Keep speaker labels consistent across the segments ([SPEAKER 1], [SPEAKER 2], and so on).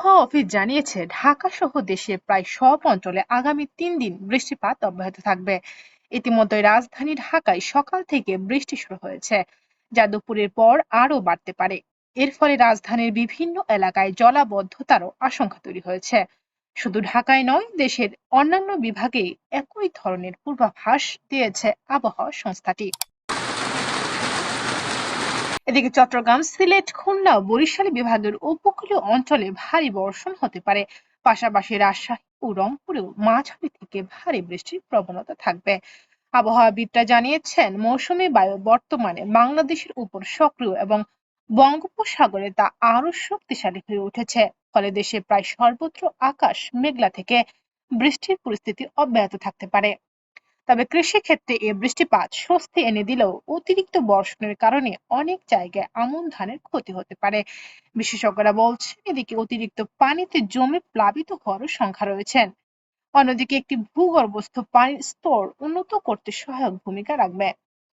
[SPEAKER 1] আবহাওয়া অফিস জানিয়েছে, ঢাকা সহ দেশের প্রায় সব অঞ্চলে আগামী তিন দিন বৃষ্টিপাত অব্যাহত থাকবে। ইতিমধ্যে রাজধানী ঢাকায় সকাল থেকে বৃষ্টি শুরু হয়েছে। যা দুপুরের পর আরও বাড়তে পারে। এর ফলে রাজধানীর বিভিন্ন এলাকায় জলাবদ্ধতারও আশঙ্কা তৈরি হয়েছে। শুধু ঢাকায় নয়, দেশের অন্যান্য বিভাগে একই ধরনের পূর্বাভাস দিয়েছে আবহাওয়া সংস্থাটি। এদিকে চট্টগ্রাম, সিলেট, খুলনা ও বরিশাল বিভাগের উপকূলীয় অঞ্চলে ভারী বর্ষণ হতে পারে। পাশাপাশি রাজশাহী ও রংপুরেও মাঝারি থেকে ভারী বৃষ্টির প্রবণতা থাকবে। আবহাওয়াবিদরা জানিয়েছেন, মৌসুমি বায়ু বর্তমানে বাংলাদেশের উপর সক্রিয় এবং বঙ্গোপসাগরে তা আরও শক্তিশালী হয়ে উঠেছে। ফলে দেশে প্রায় সর্বত্র আকাশ মেঘলা থেকে বৃষ্টির পরিস্থিতি অব্যাহত থাকতে পারে। তবে কৃষিক্ষেত্রে এ বৃষ্টিপাত স্বস্তি এনে দিলেও অতিরিক্ত বর্ষণের কারণে অনেক জায়গায় আমন ধানের ক্ষতি হতে পারে। বিশেষজ্ঞরা বলছেন, এদিকে অতিরিক্ত পানিতে জমে প্লাবিত হওয়ারও সংখ্যা রয়েছেন অন্যদিকে একটি ভূগর্ভস্থ পানির স্তর উন্নত করতে সহায়ক ভূমিকা রাখবে।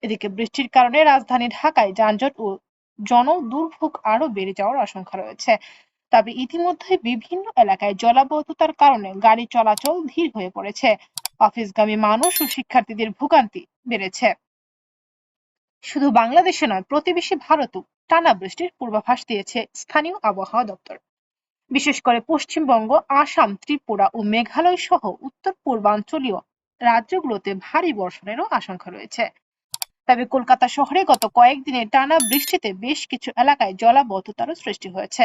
[SPEAKER 1] এদিকে বৃষ্টির কারণে রাজধানী ঢাকায় যানজট ও জন দুর্ভোগ আরও বেড়ে যাওয়ার আশঙ্কা রয়েছে। তবে ইতিমধ্যে বিভিন্ন এলাকায় জলাবদ্ধতার কারণে গাড়ি চলাচল ধীর হয়ে পড়েছে। অফিসগামী মানুষ ও শিক্ষার্থীদের ভোগান্তি বেড়েছে। শুধু বাংলাদেশে নয়, প্রতিবেশী ভারতও টানা বৃষ্টির পূর্বাভাস দিয়েছে স্থানীয় আবহাওয়া দপ্তর। বিশেষ করে পশ্চিমবঙ্গ, আসাম, ত্রিপুরা ও মেঘালয় সহ উত্তর পূর্বাঞ্চলীয় রাজ্যগুলোতে ভারী বর্ষণেরও আশঙ্কা রয়েছে। তবে কলকাতা শহরে গত কয়েকদিনে টানা বৃষ্টিতে বেশ কিছু এলাকায় জলাবদ্ধতারও সৃষ্টি হয়েছে।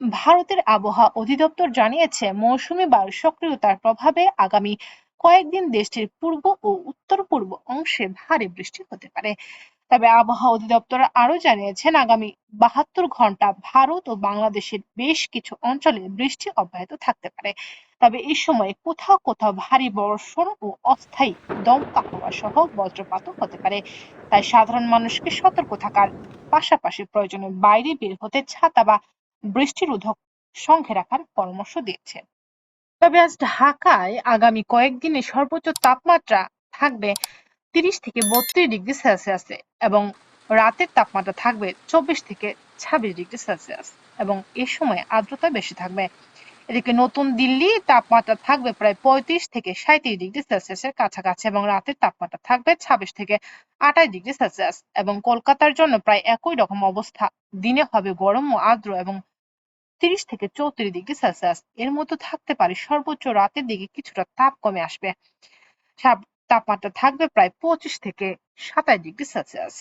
[SPEAKER 1] ভারতের আবহাওয়া অধিদপ্তর জানিয়েছে, মৌসুমী বায়ুর সক্রিয়তার প্রভাবে আগামী কয়েকদিন দেশটির পূর্ব ও উত্তর পূর্ব অংশে ভারী বৃষ্টি হতে পারে। তবে আবহাওয়া অধিদপ্তর আরও জানিয়েছেন, আগামী বাহাত্তর ঘণ্টা ভারত ও বাংলাদেশের বেশ কিছু অঞ্চলে বৃষ্টি অব্যাহত থাকতে পারে। তবে এই সময় কোথাও কোথাও ভারী বর্ষণ ও অস্থায়ী দমকা হাওয়া সহ বজ্রপাতও হতে পারে। তাই সাধারণ মানুষকে সতর্ক থাকার পাশাপাশি প্রয়োজনে বাইরে বের হতে ছাতা বা বৃষ্টিরোধক সঙ্গে রাখার পরামর্শ দিয়েছে। তবে আজ ঢাকায় আগামী কয়েকদিনে সর্বোচ্চ তাপমাত্রা থাকবে তিরিশ থেকে বত্রিশ ডিগ্রি সেলসিয়াসে এবং রাতের তাপমাত্রা থাকবে চব্বিশ থেকে ছাব্বিশ ডিগ্রি সেলসিয়াস এবং এ সময় আর্দ্রতা বেশি থাকবে। এদিকে নতুন দিল্লি তাপমাত্রা থাকবে প্রায় পঁয়ত্রিশ থেকে সাঁত্রিশ ডিগ্রি সেলসিয়াসের কাছাকাছি এবং রাতের তাপমাত্রা থাকবে ছাব্বিশ থেকে আঠাশ ডিগ্রি সেলসিয়াস এবং কলকাতার জন্য প্রায় একই রকম অবস্থা। দিনে হবে গরম ও আর্দ্র এবং তিরিশ থেকে চৌত্রিশ ডিগ্রি সেলসিয়াস। এর মধ্যে থাকতে পারে সর্বোচ্চ রাতের দিকে কিছুটা তাপ কমে আসবে। তাপমাত্রা থাকবে প্রায় পঁচিশ থেকে সাতাশ ডিগ্রি সেলসিয়াস।